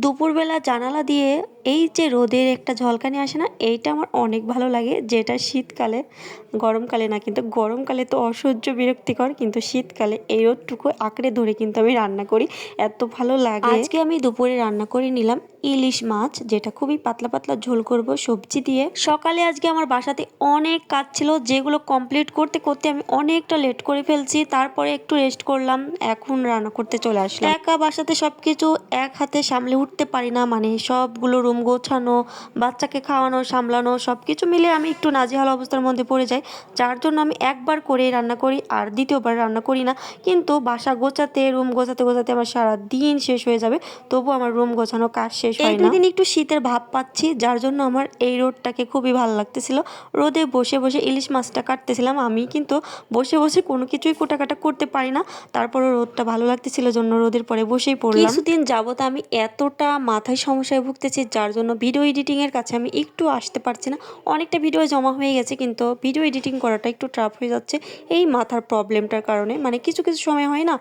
দুপুরবেলা জানালা দিয়ে এই যে রোদের একটা ঝলকানি আসে না, এইটা আমার অনেক ভালো লাগে। যেটা শীতকালে, গরমকালে না, কিন্তু গরমকালে তো অসহ্য বিরক্তিকর, কিন্তু শীতকালে এই রোদটুকু আঁকড়ে ধরে কিন্তু আমি রান্না করি। এত ভালো লাগে। আজকে আমি দুপুরে রান্না করে নিলাম ইলিশ মাছ, যেটা খুবই পাতলা পাতলা ঝোল করব সবজি দিয়ে। সকালে আজকে আমার বাসাতে অনেক কাজ ছিল, যেগুলো কমপ্লিট করতে করতে আমি অনেকটা লেট করে ফেলছি। তারপরে একটু রেস্ট করলাম, এখন রান্না করতে চলে আসলাম। একা বাসাতে সবকিছু এক হাতে সামলে উঠতে পারি না মানে সবগুলো রুম গোছানো বাচ্চাকে খাওয়ানো সামলানো সব কিছু মিলে আমি একটু নাজেহাল অবস্থার মধ্যে পড়ে যাই। যার জন্য আমি একবার করে রান্না করি আর দ্বিতীয়বার রান্না করি না। কিন্তু বাসা গোছাতে রুম গোছাতে গোছাতে আমার সারা দিন শেষ হয়ে যাবে। তবু আমার রুম গোছানো কাজ শেষ হয় না। দিন একটু শীতের ভাব পাচ্ছি যার জন্য আমার এই রোদটাকে খুবই ভালো লাগতেছিল। রোদে বসে বসে ইলিশ মাছটা কাটতেছিলাম। আমি কিন্তু বসে বসে কোনো কিছুই কোটাকাটা করতে পারি না। তারপরও রোদটা ভালো লাগতেছিল জন্য রোদের পরে বসেই পড়লাম। কিছুদিন যাবত আমি এতটা মাথায় সমস্যায় ভুগতেছি যার জন্য ভিডিও এডিটিংয়ের কাছে আমি একটু আসতে পারছি না। অনেকটা ভিডিও জমা হয়ে গেছে কিন্তু ভিডিও এডিটিং করাটা একটু ট্রাফ হয়ে যাচ্ছে। এই মাথার প্রবলেমটার কারণে মানে কিছু কিছু সময় হয় না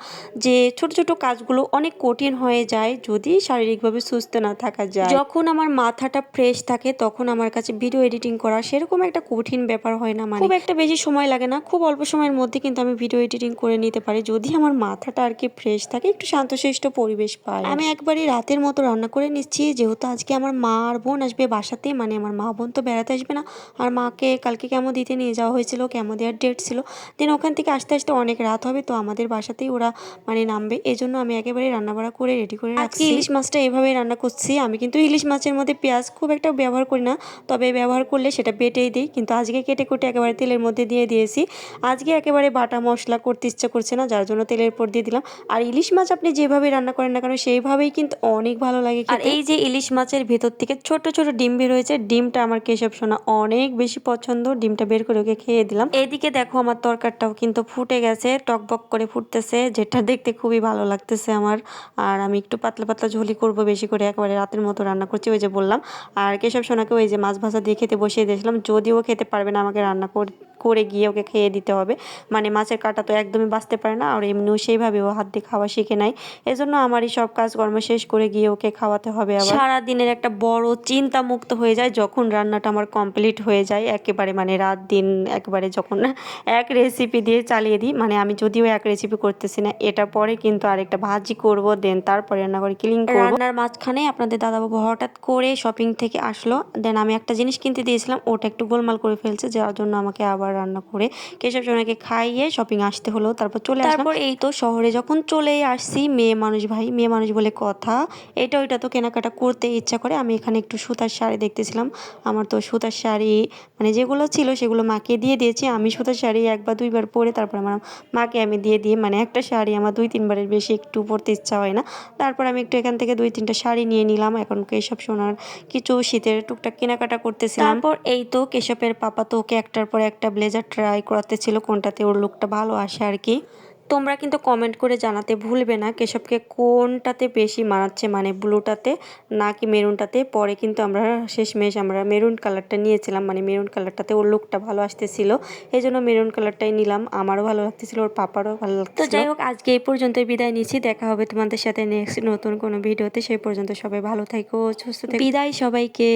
যে ছোট ছোট কাজগুলো অনেক কঠিন হয়ে যায় যদি শারীরিকভাবে সুস্থ না থাকা যায়। যখন আমার মাথাটা ফ্রেশ থাকে তখন আমার কাছে ভিডিও এডিটিং করা সেরকম একটা কঠিন ব্যাপার হয় না মানে খুব একটা বেশি সময় লাগে না খুব অল্প সময়ের মধ্যে কিন্তু আমি ভিডিও এডিটিং করে নিতে পারি। যদি আমার মাথাটা আর কি ফ্রেশ থাকে একটু শান্তশিষ্ট পরিবেশ পাই। আমি একবারই রাতের মতো রান্না করে নিচ্ছি যেহেতু আজকে আমার মা আর বোন আসবে বাসাতে মানে আমার মা বোন তো বেড়াতে আসবে না। আর মাকে কালকে কেমো দিতে নিয়ে যাওয়া হয়েছিল কেমো দেওয়ার ডেট ছিল। দেন ওখান থেকে আসতে আসতে অনেক রাত হবে তো আমাদের বাসাতেই ওরা মানে নামবে। এই জন্য আমি একেবারে রান্নাবাড়া করে রেডি করে রাখছি। ইলিশ মাছটা এভাবেই রান্না করছি। আমি কিন্তু ইলিশ মাছের মধ্যে পেঁয়াজ খুব একটা ব্যবহার করি না তবে ব্যবহার করলে সেটা বেটেই দিই। কিন্তু আজকে কেটে কুটে একেবারে তেলের মধ্যে দিয়ে দিয়েছি। আজকে একেবারে বাটা মশলা করতে ইচ্ছা করছে না যার জন্য তেলের পর দিয়ে দিলাম। আর ইলিশ মাছ আপনি যেভাবে রান্না করেন না কেন সেইভাবেই কিন্তু অনেক ভালো লাগে আর এই যে ইলিশ মাছের ভেতর থেকে ছোট ছোট ডিম বের হয়েছে। ডিমটা আমার কেশব সোনা অনেক বেশি পছন্দ। ডিমটা বের করে ওকে খেয়ে দিলাম। এদিকে দেখো আমার তরকারটাও কিন্তু ফুটে গেছে, টকবক করে ফুটতেছে, যেটা দেখতে খুবই ভালো লাগতেছে আমার। আর আমি একটু পাতলা পাতলা ঝোলি করব বেশি করে, একেবারে রাতের মতো রান্না করছি, ওই যে বললাম। আর কেশব সোনাকে ওই যে মাছ ভাজা দিয়ে খেতে বসিয়ে দিয়েছিলাম, যদিও খেতে পারবে না আমাকে রান্না করে গিয়ে ওকে খেয়ে দিতে হবে। মানে মাছের কাটা তো একদমই বাঁচতে পারে না আর এমনিও সেইভাবে ও হাত দিয়ে খাওয়া শিখে নেয় এজন্য আমারই সব কাজকর্ম শেষ করে গিয়ে ওকে খাওয়াতে হবে আবার। সারা দিনের একটা বড় চিন্তা মুক্ত হয়ে যায় যখন রান্নাটা আমার কমপ্লিট হয়ে যায়। একেবারে মানে রাত দিন একেবারে যখন এক রেসিপি দিয়ে চালিয়ে দিই। মানে আমি যদিও এক রেসিপি করতেছি না এটা পরে কিন্তু আরেকটা ভাজি করব দেন তারপরে রান্না করে ক্লিন করব। রান্নার মাঝখানে আপনাদের দাদাবাবু হঠাৎ করে শপিং থেকে আসলো। দেন আমি একটা জিনিস কিনতে দিয়েছিলাম ওটা একটু গোলমাল করে ফেলছে যার জন্য আমাকে আবার রান্না করে কেশব সোনাকে খাইয়ে শপিং আসতে হলো তারপর চলে তারপর এই তো শহরে যখন চলে আসছি মেয়ে মানুষ ভাই মেয়ে মানুষ বলে কথা এটা ওইটা তো কেনাকাটা করতে ইচ্ছা করে। আমি এখানে একটু সুতার শাড়ি দেখতেছিলাম। আমার তো সুতার শাড়ি মানে যেগুলো ছিল সেগুলো মাকে দিয়ে দিয়েছি। আমি সুতার শাড়ি একবার দুইবার পরে তারপর আমার মাকে আমি দিয়ে দিই মানে একটা শাড়ি আমার দুই তিনবারের বেশি একটু পরতে ইচ্ছা হয় না। তারপর আমি একটু এখান থেকে দুই তিনটা শাড়ি নিয়ে নিলাম। এখন কেশব সোনার কিছু শীতের টুকটাক কেনাকাটা করতেছিলাম। তারপর এই তো কেশবের পাপা তো ওকে একটার পর একটা ব্লেজার ট্রাই করাতে ছিল কোনটাতে ওর লুকটা ভালো আসে আর কি তোমরা কিন্তু কমেন্ট করে জানাতে ভুলবে না কেশবকে কোনটাতে বেশি মানাচ্ছে মানে ব্লুটাতে নাকি মেরুনটাতে। পরে কিন্তু আমরা শেষমেশ আমরা মেরুন কালারটা নিয়েছিলাম মানে মেরুন কালারটাতে ওর লুকটা ভালো আসতেছিল। এই জন্য মেরুন কালারটাই নিলাম আমারও ভালো লাগতেছিল ওর পাপারও ভালো লাগতো যাই হোক আজকে এই পর্যন্তই বিদায় নিচ্ছি দেখা হবে তোমাদের সাথে নেক্সট নতুন কোনো ভিডিওতে সেই পর্যন্ত সবাই ভালো থাকো সুস্থ বিদায় সবাইকে।